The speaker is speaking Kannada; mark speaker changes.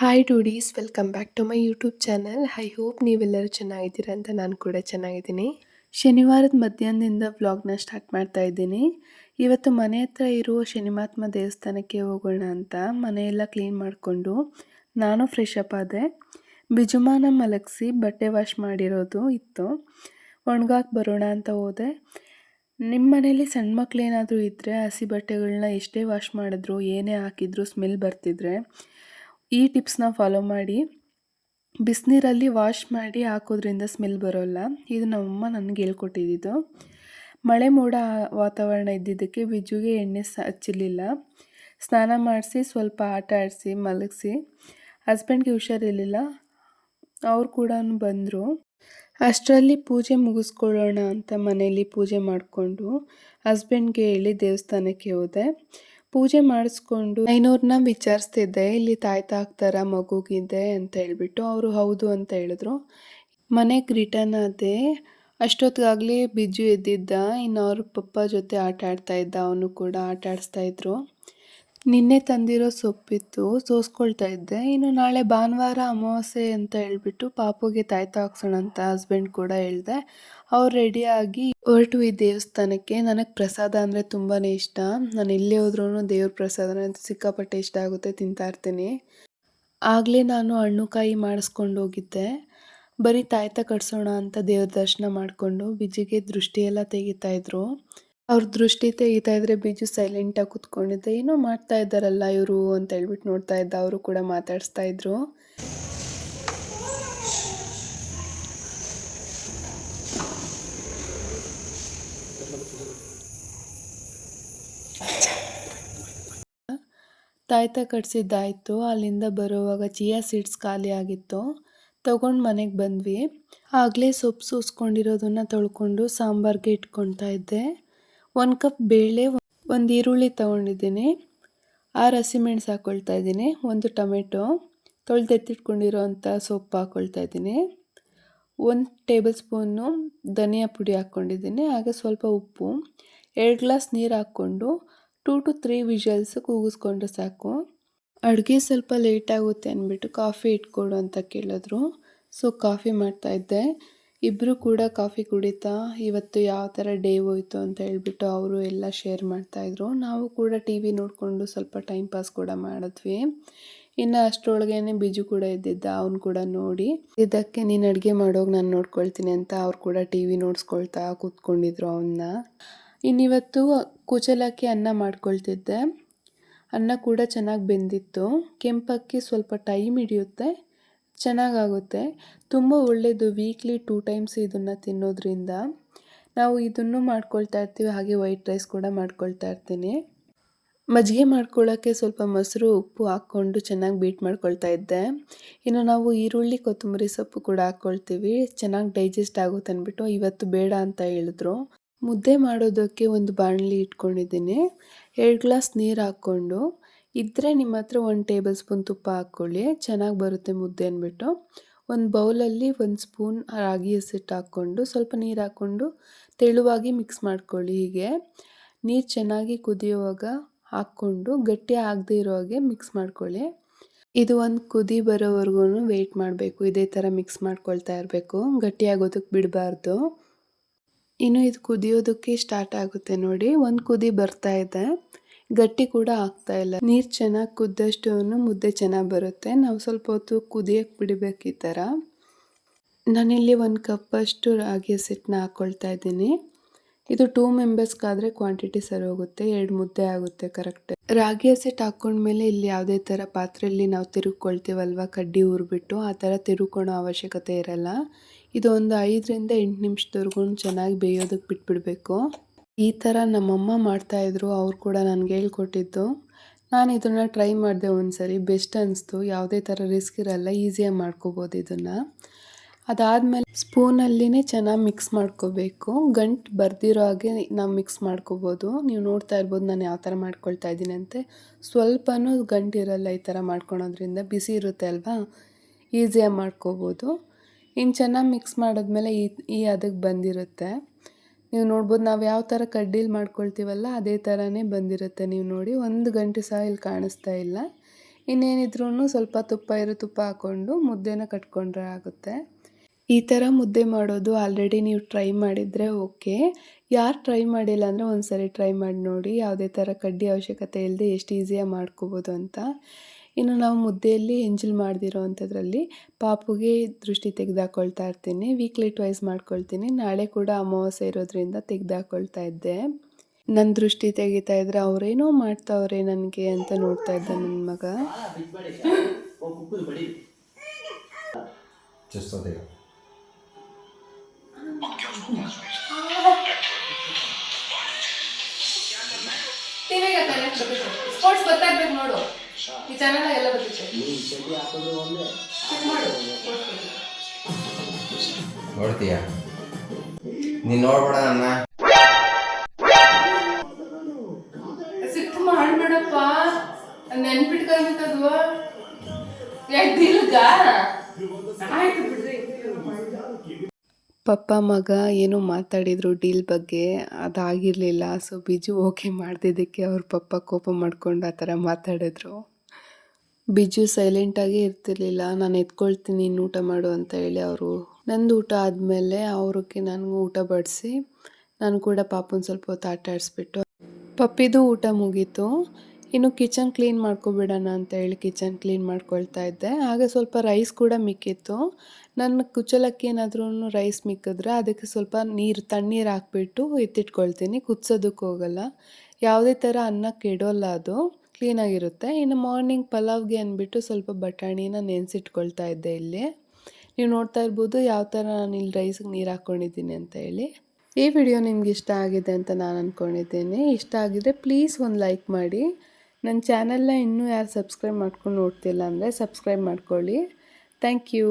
Speaker 1: Hi doodies welcome back to my YouTube channel I hope ನೀವೆಲ್ಲರೂ ಚೆನ್ನಾಗಿದ್ದೀರಾ ಅಂತ ನಾನು ಕೂಡ ಚೆನ್ನಾಗಿದ್ದೀನಿ. ಶನಿವಾರದ ಮಧ್ಯಾಹ್ನದಿಂದ ವ್ಲಾಗ್ನ ಸ್ಟಾರ್ಟ್ ಮಾಡ್ತಾ ಇದ್ದೀನಿ. ಇವತ್ತು ಮನೆ ಹತ್ರ ಇರುವ ಶನಿಮಾತ್ಮ ದೇವಸ್ಥಾನಕ್ಕೆ ಹೋಗೋಣ ಅಂತ ಮನೆಯೆಲ್ಲ ಕ್ಲೀನ್ ಮಾಡಿಕೊಂಡು ನಾನು ಫ್ರೆಶ್ ಅಪ್ ಆದೆ. ಬಿಜುಮಾನ ಮಲಗಿಸಿ ಬಟ್ಟೆ ವಾಶ್ ಮಾಡಿರೋದು ಇತ್ತು. ಒಣಗಾಕೆ ಬರೋಣ ಅಂತ ಹೋದೆ. ನಿಮ್ಮ ಮನೇಲಿ ಸಣ್ಣ ಮಕ್ಕಳೇನಾದರೂ ಇದ್ದರೆ ಹಸಿ ಬಟ್ಟೆಗಳನ್ನ ಎಷ್ಟೇ ವಾಶ್ ಮಾಡಿದ್ರು, ಏನೇ ಹಾಕಿದ್ರು ಸ್ಮೆಲ್ ಬರ್ತಿದ್ರೆ ಈ ಟಿಪ್ಸ್ನ ಫಾಲೋ ಮಾಡಿ. ಬಿಸಿನೀರಲ್ಲಿ ವಾಶ್ ಮಾಡಿ ಹಾಕೋದ್ರಿಂದ ಸ್ಮೆಲ್ ಬರೋಲ್ಲ. ಇದು ನಮ್ಮಮ್ಮ ನನಗೆ ಹೇಳ್ಕೊಟ್ಟಿದ್ದು. ಮಳೆ ಮೋಡ ವಾತಾವರಣ ಇದ್ದಿದ್ದಕ್ಕೆ ಬಿಜುಗೆ ಎಣ್ಣೆ ಸ, ಹಚ್ಚಿರಲಿಲ್ಲ. ಸ್ನಾನ ಮಾಡಿಸಿ ಸ್ವಲ್ಪ ಆಟ ಆಡಿಸಿ, ಮಲಗಿಸಿ. ಹಸ್ಬೆಂಡ್ಗೆ ಹುಷಾರಿರಲಿಲ್ಲ. ಅವ್ರು ಕೂಡ ಬಂದರು. ಅಷ್ಟರಲ್ಲಿ ಪೂಜೆ ಮುಗಿಸ್ಕೊಳ್ಳೋಣ ಅಂತ ಮನೆಯಲ್ಲಿ ಪೂಜೆ ಮಾಡಿಕೊಂಡು ಹಸ್ಬೆಂಡ್ಗೆ ಹೇಳಿ ದೇವಸ್ಥಾನಕ್ಕೆ ಹೋದೆ. ಪೂಜೆ ಮಾಡಿಸ್ಕೊಂಡು ಐನೂರನ್ನ ವಿಚಾರಿಸ್ತಿದ್ದೆ. ಇಲ್ಲಿ ತಾಯ್ತ ಹಾಕ್ತಾರ ಮಗುಗಿದೆ ಅಂತ ಹೇಳ್ಬಿಟ್ಟು ಅವರು ಹೌದು ಅಂತ ಹೇಳಿದ್ರು. ಮನೆಗೆ ರಿಟರ್ನ್ ಆದೆ. ಅಷ್ಟೊತ್ತಿಗಾಗಲೇ ಬಿಜ್ಜು ಎದ್ದಿದ್ದ ಇನ್ನು ಅವ್ರ ಪಪ್ಪ ಜೊತೆ ಆಟ ಆಡ್ತಾ ಇದ್ದ. ಅವನು ಕೂಡ ಆಟ ಆಡಿಸ್ತಾ ಇದ್ರು. ನಿನ್ನೆ ತಂದಿರೋ ಸೊಪ್ಪಿತ್ತು, ಸೋಸ್ಕೊಳ್ತಾ ಇದ್ದೆ. ಇನ್ನು ನಾಳೆ ಭಾನುವಾರ ಅಮಾವಾಸ್ಯೆ ಅಂತ ಹೇಳ್ಬಿಟ್ಟು ಪಾಪುಗೆ ತಾಯ್ತ ಹಾಕ್ಸೋಣ ಅಂತ ಹಸ್ಬೆಂಡ್ ಕೂಡ ಹೇಳಿದೆ. ಅವ್ರು ರೆಡಿಯಾಗಿ ಹೊರಟು ಈ ದೇವಸ್ಥಾನಕ್ಕೆ. ನನಗೆ ಪ್ರಸಾದ ಅಂದರೆ ತುಂಬಾ ಇಷ್ಟ. ನಾನು ಎಲ್ಲೇ ಹೋದ್ರೂ ದೇವ್ರ ಪ್ರಸಾದ ಸಿಕ್ಕಾಪಟ್ಟೆ ಇಷ್ಟ ಆಗುತ್ತೆ, ತಿಂತಾ ಇರ್ತೀನಿ. ಆಗಲೇ ನಾನು ಹಣ್ಣು ಕಾಯಿ ಮಾಡಿಸ್ಕೊಂಡು ಹೋಗಿದ್ದೆ. ಬರೀ ತಾಯ್ತ ಕಟ್ಸೋಣ ಅಂತ ದೇವ್ರ ದರ್ಶನ ಮಾಡಿಕೊಂಡು ಬಿಜಿಗೆ ದೃಷ್ಟಿಯೆಲ್ಲ ತೆಗಿತಾ ಇದ್ರು. ಅವ್ರ ದೃಷ್ಟಿ ತೆಗಿತಾ ಇದ್ರೆ ಬಿಜು ಸೈಲೆಂಟಾಗಿ ಕುತ್ಕೊಂಡಿದ್ದೆ. ಏನೋ ಮಾಡ್ತಾ ಇದ್ದಾರಲ್ಲ ಇವರು ಅಂತ ಹೇಳ್ಬಿಟ್ಟು ನೋಡ್ತಾ ಇದ್ದ. ಅವರು ಕೂಡ ಮಾತಾಡಿಸ್ತಾ ಇದ್ರು. ತಾಯ್ತ ಕಟ್ಸಿದ್ದಾಯ್ತು. ಅಲ್ಲಿಂದ ಬರುವಾಗ ಚಿಯಾ ಸೀಡ್ಸ್ ಖಾಲಿ ಆಗಿತ್ತು. ತಗೊಂಡು ಮನೆಗೆ ಬಂದ್ವಿ. ಆಗಲೇ ಸೊಪ್ಪು ಸೂಸ್ಕೊಂಡಿರೋದನ್ನು ತೊಳ್ಕೊಂಡು ಸಾಂಬಾರ್ಗೆ ಇಟ್ಕೊತಾ ಇದ್ದೆ. ಒಂದು ಕಪ್ ಬೇಳೆ, ಒಂದು ಈರುಳ್ಳಿ ತೊಗೊಂಡಿದ್ದೀನಿ. ಆರು ಹಸಿಮೆಣ್ಸು ಹಾಕ್ಕೊಳ್ತಾ ಇದ್ದೀನಿ, ಒಂದು ಟೊಮೆಟೊ. ತೊಳೆದೆತ್ತಿಟ್ಕೊಂಡಿರೋ ಅಂಥ ಸೊಪ್ಪು ಹಾಕ್ಕೊಳ್ತಾ ಇದ್ದೀನಿ. ಒಂದು ಟೇಬಲ್ ಸ್ಪೂನು ಧನಿಯಾ ಪುಡಿ ಹಾಕ್ಕೊಂಡಿದ್ದೀನಿ, ಹಾಗೆ ಸ್ವಲ್ಪ ಉಪ್ಪು. ಎರಡು ಗ್ಲಾಸ್ ನೀರು ಹಾಕ್ಕೊಂಡು ಟೂ ಟು ತ್ರೀ ವಿಷಲ್ಸ್ ಕೂಗಿಸ್ಕೊಂಡ್ರೆ ಸಾಕು. ಅಡುಗೆ ಸ್ವಲ್ಪ ಲೇಟ್ ಆಗುತ್ತೆ ಅಂದ್ಬಿಟ್ಟು ಕಾಫಿ ಇಟ್ಕೊಡು ಅಂತ ಕೇಳಿದ್ರು. ಸೊ, ಕಾಫಿ ಮಾಡ್ತಾಯಿದ್ದೆ ಇಬ್ಬರು ಕೂಡ ಕಾಫಿ ಕುಡಿತಾ ಇವತ್ತು ಯಾವ ಥರ ಡೇ ಹೋಯ್ತು ಅಂತ ಹೇಳ್ಬಿಟ್ಟು ಅವರು ಎಲ್ಲ ಶೇರ್ ಮಾಡ್ತಾಯಿದ್ರು ನಾವು ಕೂಡ ಟಿ ವಿ ನೋಡಿಕೊಂಡು ಸ್ವಲ್ಪ ಟೈಮ್ ಪಾಸ್ ಕೂಡ ಮಾಡಿದ್ವಿ. ಇನ್ನು ಅಷ್ಟರೊಳಗೇನೆ ಬಿಜು ಕೂಡ ಇದ್ದಿದ್ದ, ಅವನು ಕೂಡ ನೋಡಿ. ಇದಕ್ಕೆ ನೀನು ಅಡುಗೆ ಮಾಡೋಗಿ ನಾನು ನೋಡ್ಕೊಳ್ತೀನಿ ಅಂತ ಅವ್ರು ಕೂಡ ಟಿ ವಿ ನೋಡಿಸ್ಕೊಳ್ತಾ ಕೂತ್ಕೊಂಡಿದ್ರು ಅವನ್ನ ಇನ್ನಿವತ್ತು ಕುಚಲಕ್ಕಿ ಅನ್ನ ಮಾಡ್ಕೊಳ್ತಿದ್ದೆ. ಅನ್ನ ಕೂಡ ಚೆನ್ನಾಗಿ ಬೆಂದಿತ್ತು. ಕೆಂಪಕ್ಕಿ ಸ್ವಲ್ಪ ಟೈಮ್ ಹಿಡಿಯುತ್ತೆ. ಚೆನ್ನಾಗಾಗುತ್ತೆ. ತುಂಬ ಒಳ್ಳೆಯದು ವೀಕ್ಲಿ ಟೂ ಟೈಮ್ಸ್ ಇದನ್ನು ತಿನ್ನೋದ್ರಿಂದ. ನಾವು ಇದನ್ನು ಮಾಡ್ಕೊಳ್ತಾ ಇರ್ತೀವಿ, ಹಾಗೆ ವೈಟ್ ರೈಸ್ ಕೂಡ ಮಾಡ್ಕೊಳ್ತಾ ಇರ್ತೀನಿ. ಮಜ್ಜಿಗೆ ಮಾಡ್ಕೊಳ್ಳೋಕ್ಕೆ ಸ್ವಲ್ಪ ಮೊಸರು, ಉಪ್ಪು ಹಾಕ್ಕೊಂಡು ಚೆನ್ನಾಗಿ ಬೀಟ್ ಮಾಡ್ಕೊಳ್ತಾ ಇದ್ದೆ. ಇನ್ನು ನಾವು ಈರುಳ್ಳಿ, ಕೊತ್ತಂಬರಿ ಸೊಪ್ಪು ಕೂಡ ಹಾಕ್ಕೊಳ್ತೀವಿ. ಚೆನ್ನಾಗಿ ಡೈಜೆಸ್ಟ್ ಆಗುತ್ತೆ ಅಂದ್ಬಿಟ್ಟು ಇವತ್ತು ಬೇಡ ಅಂತ ಹೇಳಿದ್ರು. ಮುದ್ದೆ ಮಾಡೋದಕ್ಕೆ ಒಂದು ಬಾಣಲಿ ಇಟ್ಕೊಂಡಿದ್ದೀನಿ. ಎರಡು ಗ್ಲಾಸ್ ನೀರು ಹಾಕ್ಕೊಂಡು ಇದ್ದರೆ ನಿಮ್ಮ ಹತ್ರ ಒಂದು ಟೇಬಲ್ ಸ್ಪೂನ್ ತುಪ್ಪ ಹಾಕ್ಕೊಳ್ಳಿ, ಚೆನ್ನಾಗಿ ಬರುತ್ತೆ ಮುದ್ದೆ ಅಂದ್ಬಿಟ್ಟು. ಒಂದು ಬೌಲಲ್ಲಿ ಒಂದು ಸ್ಪೂನ್ ರಾಗಿ ಹಸಿಟ್ಟು ಹಾಕ್ಕೊಂಡು, ಸ್ವಲ್ಪ ನೀರು ಹಾಕ್ಕೊಂಡು ತೆಳುವಾಗಿ ಮಿಕ್ಸ್ ಮಾಡ್ಕೊಳ್ಳಿ ಹೀಗೆ. ನೀರು ಚೆನ್ನಾಗಿ ಕುದಿಯುವಾಗ ಹಾಕ್ಕೊಂಡು, ಗಟ್ಟಿ ಆಗದೆ ಇರೋ ಹಾಗೆ ಮಿಕ್ಸ್ ಮಾಡ್ಕೊಳ್ಳಿ. ಇದು ಒಂದು ಕುದಿ ಬರೋವರೆಗೂ ವೆಯ್ಟ್ ಮಾಡಬೇಕು, ಇದೇ ಥರ ಮಿಕ್ಸ್ ಮಾಡ್ಕೊಳ್ತಾ ಇರಬೇಕು ಗಟ್ಟಿಯಾಗೋದಕ್ಕೆ ಬಿಡಬಾರ್ದು. ಇನ್ನು ಇದು ಕುದಿಯೋದಕ್ಕೆ ಸ್ಟಾರ್ಟ್ ಆಗುತ್ತೆ ನೋಡಿ, ಒಂದು ಕುದಿ ಬರ್ತಾ ಇದೆ. ಗಟ್ಟಿ ಕೂಡ ಆಗ್ತಾ ಇಲ್ಲ. ನೀರು ಚೆನ್ನಾಗಿ ಕುದ್ದಷ್ಟು ಮುದ್ದೆ ಚೆನ್ನಾಗಿ ಬರುತ್ತೆ. ನಾವು ಸ್ವಲ್ಪ ಹೊತ್ತು ಕುದಿಯಕ್ಕೆ ಬಿಡಬೇಕು ಈ ಥರ ನಾನಿಲ್ಲಿ ಒಂದು ಕಪ್ಪಷ್ಟು ರಾಗಿ ಹಸಿಟ್ಟನ್ನ ಹಾಕ್ಕೊಳ್ತಾ ಇದ್ದೀನಿ. ಇದು ಟೂ ಮೆಂಬರ್ಸ್ಗಾದರೆ ಕ್ವಾಂಟಿಟಿ ಸರಿ ಹೋಗುತ್ತೆ ಎರಡು ಮುದ್ದೆ ಆಗುತ್ತೆ ಕರೆಕ್ಟ್ ರಾಗಿ ಹಸಿಟ್ಟು ಹಾಕ್ಕೊಂಡ್ಮೇಲೆ ಇಲ್ಲಿ ಯಾವುದೇ ಥರ ಪಾತ್ರೆಯಲ್ಲಿ ನಾವು ತಿರುಗ್ಕೊಳ್ತೀವಲ್ವ? ಕಡ್ಡಿ ಊರ್ಬಿಟ್ಟು ಆ ಥರ ತಿರುಗ್ಕೊಳೋ ಅವಶ್ಯಕತೆ ಇರಲ್ಲ. ಇದು ಒಂದು ಐದರಿಂದ ಎಂಟು ನಿಮಿಷದವರೆಗೂ ಚೆನ್ನಾಗಿ ಬೇಯೋದಕ್ಕೆ ಬಿಟ್ಬಿಡಬೇಕು. ಈ ಥರ ನಮ್ಮಮ್ಮ ಮಾಡ್ತಾಯಿದ್ರು ಅವ್ರು ಕೂಡ ನನಗೆ ಹೇಳ್ಕೊಟ್ಟಿದ್ದು. ನಾನು ಇದನ್ನು ಟ್ರೈ ಮಾಡಿದೆ ಒಂದು ಸರಿ ಬೆಸ್ಟ್ ಅನ್ನಿಸ್ತು ಯಾವುದೇ ಥರ ರಿಸ್ಕ್ ಇರಲ್ಲ ಈಸಿಯಾಗಿ ಮಾಡ್ಕೋಬೋದು ಇದನ್ನು. ಅದಾದಮೇಲೆ ಸ್ಪೂನಲ್ಲಿನೇ ಚೆನ್ನಾಗಿ ಮಿಕ್ಸ್ ಮಾಡ್ಕೋಬೇಕು. ಗಂಟು ಬರ್ದಿರೋ ಹಾಗೆ ನಾವು ಮಿಕ್ಸ್ ಮಾಡ್ಕೋಬೋದು. ನೀವು ನೋಡ್ತಾ ಇರ್ಬೋದು ನಾನು ಯಾವ ಥರ ಮಾಡ್ಕೊಳ್ತಾ ಇದ್ದೀನಿ ಅಂತೆ. ಸ್ವಲ್ಪನೂ ಗಂಟು ಇರಲ್ಲ ಈ ಥರ ಮಾಡ್ಕೊಳೋದ್ರಿಂದ, ಬಿಸಿ ಇರುತ್ತೆ ಅಲ್ವಾ? ಈಸಿಯಾಗಿ ಮಾಡ್ಕೋಬೋದು. ಇನ್ನು ಚೆನ್ನಾಗಿ ಮಿಕ್ಸ್ ಮಾಡಿದ್ಮೇಲೆ ಈ ಈ ಅದಕ್ಕೆ ಬಂದಿರುತ್ತೆ. ನೀವು ನೋಡ್ಬೋದು ನಾವು ಯಾವ ಥರ ಕಡ್ಡಿಲ್ ಮಾಡ್ಕೊಳ್ತೀವಲ್ಲ ಅದೇ ಥರನೇ ಬಂದಿರುತ್ತೆ. ನೀವು ನೋಡಿ ಒಂದು ಗಂಟೆ ಸಹ ಇಲ್ಲಿ ಕಾಣಿಸ್ತಾ ಇಲ್ಲ. ಇನ್ನೇನಿದ್ರೂ ಸ್ವಲ್ಪ ತುಪ್ಪ ಇರೋ ತುಪ್ಪ ಹಾಕ್ಕೊಂಡು ಮುದ್ದೆನ ಕಟ್ಕೊಂಡ್ರೆ ಆಗುತ್ತೆ. ಈ ಥರ ಮುದ್ದೆ ಮಾಡೋದು ಆಲ್ರೆಡಿ ನೀವು ಟ್ರೈ ಮಾಡಿದರೆ ಓಕೆ ಯಾರು ಟ್ರೈ ಮಾಡಿಲ್ಲ ಅಂದರೆ ಒಂದು ಸರಿ ಟ್ರೈ ಮಾಡಿ ನೋಡಿ, ಯಾವುದೇ ಥರ ಕಡ್ಡಿ ಅವಶ್ಯಕತೆ ಇಲ್ಲದೆ ಎಷ್ಟು ಈಸಿಯಾಗಿ ಮಾಡ್ಕೋಬೋದು ಅಂತ. ಇನ್ನು ನಾವು ಮುದ್ದೆಯಲ್ಲಿ ಎಂಜಲ್ ಮಾಡ್ದಿರೋ ಅಂಥದ್ರಲ್ಲಿ ಪಾಪುಗೆ ದೃಷ್ಟಿ ತೆಗೆದಾಕೊಳ್ತಾ ಇರ್ತೀನಿ ವೀಕ್ಲಿ ಟ್ವೈಸ್ ಮಾಡ್ಕೊಳ್ತೀನಿ. ನಾಳೆ ಕೂಡ ಅಮಾವಾಸ್ಯೆ ಇರೋದ್ರಿಂದ ತೆಗೆದಾಕೊಳ್ತಾ ಇದ್ದೆ. ನನ್ನ ದೃಷ್ಟಿ ತೆಗಿತಾ ಇದ್ರೆ ಅವರೇನೋ ಮಾಡ್ತಾವ್ರೆ ನನಗೆ ಅಂತ ನೋಡ್ತಾ ಇದ್ದ ನನ್ನ ಮಗ. ಚಾನಲ್ ಎಲ್ಲ ಬರ್ತೈತೆ
Speaker 2: ನೋಡ್ತೀಯ? ನೀನು ನೋಡ್ಬೇಡ ನನ್ನ.
Speaker 1: ಸಿಟ್ಟು ಮಾಡ್ಬೇಡಪ್ಪ ನೆನ್ಪಿಟ್ಕೊಬೇಕದು ಎಡ್ಡಿಲ್ಗ ಆಯ್ತು ಬಿಡ್ರಿ. ಪಪ್ಪ ಮಗ ಏನು ಮಾತಾಡಿದ್ರು ಡೀಲ್ ಬಗ್ಗೆ. ಅದಾಗಿರ್ಲಿಲ್ಲ. ಸೊ ಬಿಜು ಓಕೆ ಮಾಡ್ದಿದ್ದಕ್ಕೆ ಅವ್ರ ಪಪ್ಪ ಕೋಪ ಮಾಡ್ಕೊಂಡು ಆ ಥರ ಮಾತಾಡಿದ್ರು. ಬಿಜು ಸೈಲೆಂಟಾಗೇ ಇರ್ತಿರ್ಲಿಲ್ಲ. ನಾನು ಎತ್ಕೊಳ್ತೀನಿ ಇನ್ನು ಊಟ ಮಾಡು ಅಂತ ಹೇಳಿ ಅವರು. ನಂದು ಊಟ ಆದಮೇಲೆ ಅವ್ರಿಗೆ ನನಗೂ ಊಟ ಬಡಿಸಿ, ನಾನು ಕೂಡ ಪಾಪನ ಸ್ವಲ್ಪ ಹೊತ್ತು ಆಟ ಆಡಿಸ್ಬಿಟ್ಟು. ಪಪ್ಪಿದು ಊಟ ಮುಗೀತು. ಇನ್ನು ಕಿಚನ್ ಕ್ಲೀನ್ ಮಾಡ್ಕೊಬಿಡೋಣ ಅಂತ ಹೇಳಿ ಕಿಚನ್ ಕ್ಲೀನ್ ಮಾಡ್ಕೊಳ್ತಾ ಇದ್ದೆ. ಹಾಗೆ ಸ್ವಲ್ಪ ರೈಸ್ ಕೂಡ ಮಿಕ್ಕಿತ್ತು. ನನ್ನ ಕುಚ್ಚಲಕ್ಕಿ ಏನಾದ್ರೂ ರೈಸ್ ಮಿಕ್ಕಿದ್ರೆ ಅದಕ್ಕೆ ಸ್ವಲ್ಪ ನೀರು, ತಣ್ಣೀರು ಹಾಕ್ಬಿಟ್ಟು ಎತ್ತಿಟ್ಕೊಳ್ತೀನಿ. ಕುದಿಸೋದಕ್ಕೆ ಹೋಗಲ್ಲ. ಯಾವುದೇ ಥರ ಅನ್ನ ಕೆಡೋಲ್ಲ ಅದು. ಕ್ಲೀನಾಗಿರುತ್ತೆ. ಇನ್ನು ಮಾರ್ನಿಂಗ್ ಪಲಾವ್ಗೆ ಅಂದ್ಬಿಟ್ಟು ಸ್ವಲ್ಪ ಬಟಾಣಿನ ನೆನೆಸಿಟ್ಕೊಳ್ತಾ ಇದ್ದೆ ಇಲ್ಲಿ. ನೀವು ನೋಡ್ತಾ ಇರ್ಬೋದು ಯಾವ ಥರ ನಾನು ಇಲ್ಲಿ ರೈಸಿಗೆ ನೀರು ಹಾಕ್ಕೊಂಡಿದ್ದೀನಿ ಅಂತ ಹೇಳಿ. ಈ ವಿಡಿಯೋ ನಿಮ್ಗೆ ಇಷ್ಟ ಆಗಿದೆ ಅಂತ ನಾನು ಅಂದ್ಕೊಂಡಿದ್ದೀನಿ ಇಷ್ಟ ಆಗಿದ್ರೆ ಪ್ಲೀಸ್ ಒಂದು ಲೈಕ್ ಮಾಡಿ. ನನ್ನ ಚಾನಲ್ನ ಇನ್ನೂ ಯಾರು ಸಬ್ಸ್ಕ್ರೈಬ್ ಮಾಡ್ಕೊಂಡು ನೋಡ್ತಿಲ್ಲ ಅಂದರೆ ಸಬ್ಸ್ಕ್ರೈಬ್ ಮಾಡ್ಕೊಳ್ಳಿ. Thank you.